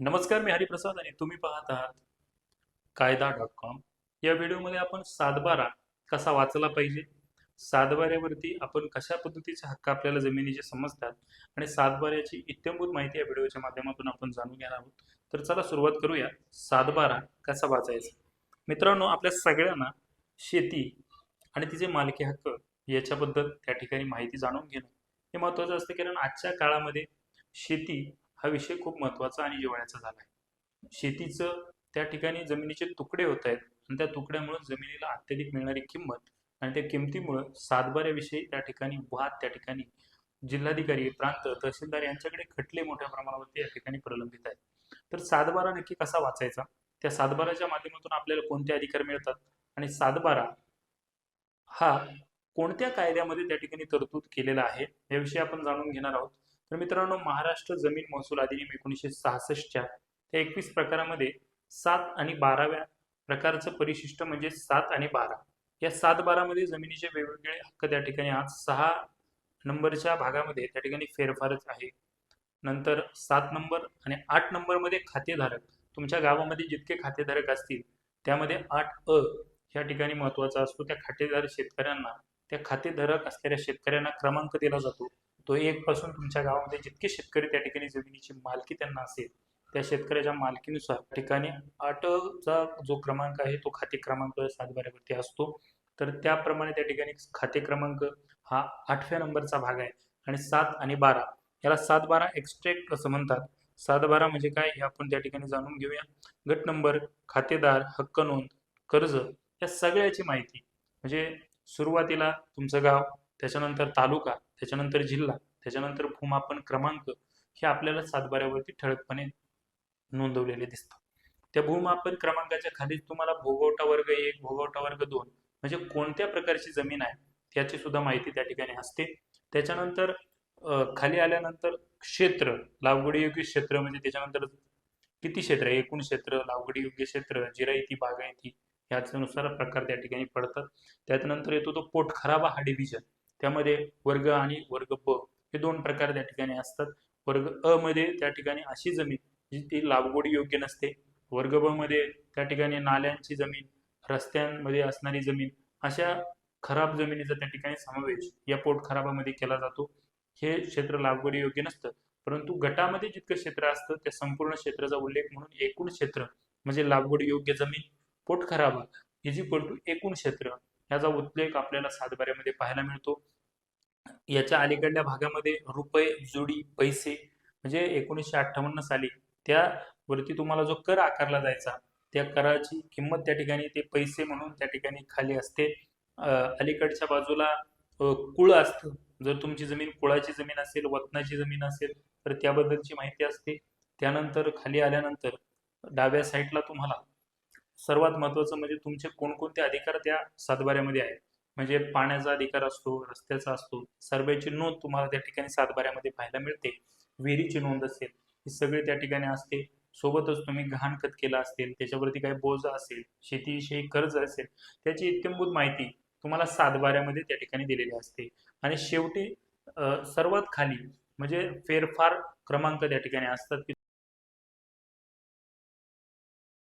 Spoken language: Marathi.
नमस्कार मी हरिप्रसाद आणि तुम्ही पाहत आहात कायदा डॉट कॉम. या व्हिडिओमध्ये आपण सातबारा कसा वाचला पाहिजे सातबाऱ्यावरती आपण कशा पद्धतीचे हक्क आपल्याला जमिनीचे समजतात आणि सातबाऱ्याची इत्यंभूत माहिती या व्हिडिओच्या माध्यमातून आपण जाणून घेणार आहोत. तर चला सुरुवात करूया सातबारा कसा वाचायचा? मित्रांनो आपल्या सगळ्यांना शेती आणि तिचे मालकी हक्क याच्याबद्दल त्या ठिकाणी माहिती जाणून घेणं हे महत्त्वाचं असतं. कारण आजच्या काळामध्ये शेती हा विषय खूप महत्त्वाचा आणि जिव्हाळ्याचा झाला आहे. शेतीचं त्या ठिकाणी जमिनीचे तुकडे होत आहेत आणि त्या तुकड्यामुळे जमिनीला अत्यधिक मिळणारी किंमत आणि त्या किमतीमुळं सातबाऱ्याविषयी त्या ठिकाणी वाद त्या ठिकाणी जिल्हाधिकारी प्रांत तहसीलदार यांच्याकडे खटले मोठ्या प्रमाणावरती या ठिकाणी प्रलंबित आहेत. तर सातबारा नक्की कसा वाचायचा? त्या सातबाराच्या माध्यमातून आपल्याला कोणते अधिकार मिळतात? आणि सातबारा हा कोणत्या कायद्यामध्ये त्या ठिकाणी तरतूद केलेला आहे? याविषयी आपण जाणून घेणार आहोत. तर मित्रांनो महाराष्ट्र जमीन महसूल अधिनियम एकोणीसशे सहासष्टच्या त्या एकवीस प्रकारामध्ये सात आणि बाराव्या प्रकारचं परिशिष्ट म्हणजे सात आणि बारा. या सात बारामध्ये जमिनीचे वेगवेगळे हक्क त्या ठिकाणी आज सहा नंबरच्या भागामध्ये त्या ठिकाणी फेरफारच आहे. नंतर सात नंबर आणि आठ नंबरमध्ये खातेधारक. तुमच्या गावामध्ये जितके खातेधारक असतील त्यामध्ये आठ अ ह्या ठिकाणी महत्त्वाचा असतो. त्या खातेदार शेतकऱ्यांना त्या खातेधारक असलेल्या शेतकऱ्यांना क्रमांक दिला जातो. तो एक पासून तुमच्या गावामध्ये जितके शेतकरी त्या ठिकाणी जमिनीची मालकी त्यांना असेल त्या शेतकऱ्याच्या मालकीनुसार ठिकाणी आठचा जो क्रमांक आहे तो खाते क्रमांक सातबाऱ्यावरती असतो. तर त्याप्रमाणे त्या ठिकाणी खाते क्रमांक हा आठव्या नंबरचा भाग आहे. आणि सात आणि बारा याला सात बारा एक्स्ट्रॅक्ट असं म्हणतात. सात बारा म्हणजे काय हे आपण त्या ठिकाणी जाणून घेऊया. गट नंबर खातेदार हक्क नोंद कर्ज या सगळ्याची माहिती. म्हणजे सुरुवातीला तुमचं गाव त्याच्यानंतर तालुका त्याच्यानंतर जिल्हा त्याच्यानंतर भूमापन क्रमांक हे आपल्याला सातबाऱ्यावरती ठळकपणे नोंदवलेले दिसतात. त्या भूमापन क्रमांकाच्या खाली तुम्हाला भोगवटा वर्ग एक भोगवटा वर्ग दोन म्हणजे कोणत्या प्रकारची जमीन आहे त्याची सुद्धा माहिती त्या ठिकाणी असते. त्याच्यानंतर खाली आल्यानंतर क्षेत्र लागवडी योग्य क्षेत्र म्हणजे त्याच्यानंतर किती क्षेत्र आहे एकूण क्षेत्र लागवडी योग्य क्षेत्र जिरायती बागायती याच्यानुसार प्रकार त्या ठिकाणी पडतात. त्यानंतर येतो तो पोटखराबा हा डिव्हिजन त्यामध्ये वर्ग आणि वर्ग ब हे दोन प्रकार त्या ठिकाणी असतात. वर्ग अ मध्ये त्या ठिकाणी अशी जमीन जी ती लागवडी योग्य नसते. वर्ग ब मध्ये त्या ठिकाणी नाल्यांची जमीन रस्त्यांमध्ये असणारी जमीन अशा खराब जमिनीचा त्या ठिकाणी समावेश या पोट खराबामध्ये केला जातो. हे क्षेत्र लागवडी योग्य नसतं. परंतु गटामध्ये जितकं क्षेत्र असतं त्या संपूर्ण क्षेत्राचा उल्लेख म्हणून एकूण क्षेत्र म्हणजे लागवडी योग्य जमीन पोट खराबा इज इक्वल टू एकूण क्षेत्र याचा उल्लेख आपल्याला सातबाऱ्यामध्ये पाहायला मिळतो. याच्या अलीकडल्या भागामध्ये रुपये जोडी पैसे म्हणजे एकोणीसशे अठ्ठावन्न साली त्यावरती तुम्हाला जो कर आकारला जायचा त्या कराची किंमत त्या ठिकाणी ते पैसे म्हणून त्या ठिकाणी खाली असते. अलीकडच्या बाजूला कुळ असतं. जर तुमची जमीन कुळाची जमीन असेल वतनाची जमीन असेल तर त्याबद्दलची माहिती असते. त्यानंतर खाली आल्यानंतर डाव्या साईडला तुम्हाला सर्वात महत्वाचं म्हणजे तुमचे कोणकोणते अधिकार त्या सातबाऱ्यामध्ये आहेत. म्हणजे पाण्याचा अधिकार असतो रस्त्याचा असतो सर्वेची नोंद तुम्हाला त्या ठिकाणी सातबाऱ्यामध्ये पाहायला मिळते. विहिरीची नोंद असेल ही सगळी त्या ठिकाणी असते. सोबतच तुम्ही गहाणखत केलं असेल त्याच्यावरती काही बोजा असेल शेतीविषयी कर्ज असेल त्याची इत्यंभूत माहिती तुम्हाला सातबाऱ्यामध्ये त्या ठिकाणी दिलेली असते. आणि शेवटी सर्वात खाली म्हणजे फेरफार क्रमांक त्या ठिकाणी असतात की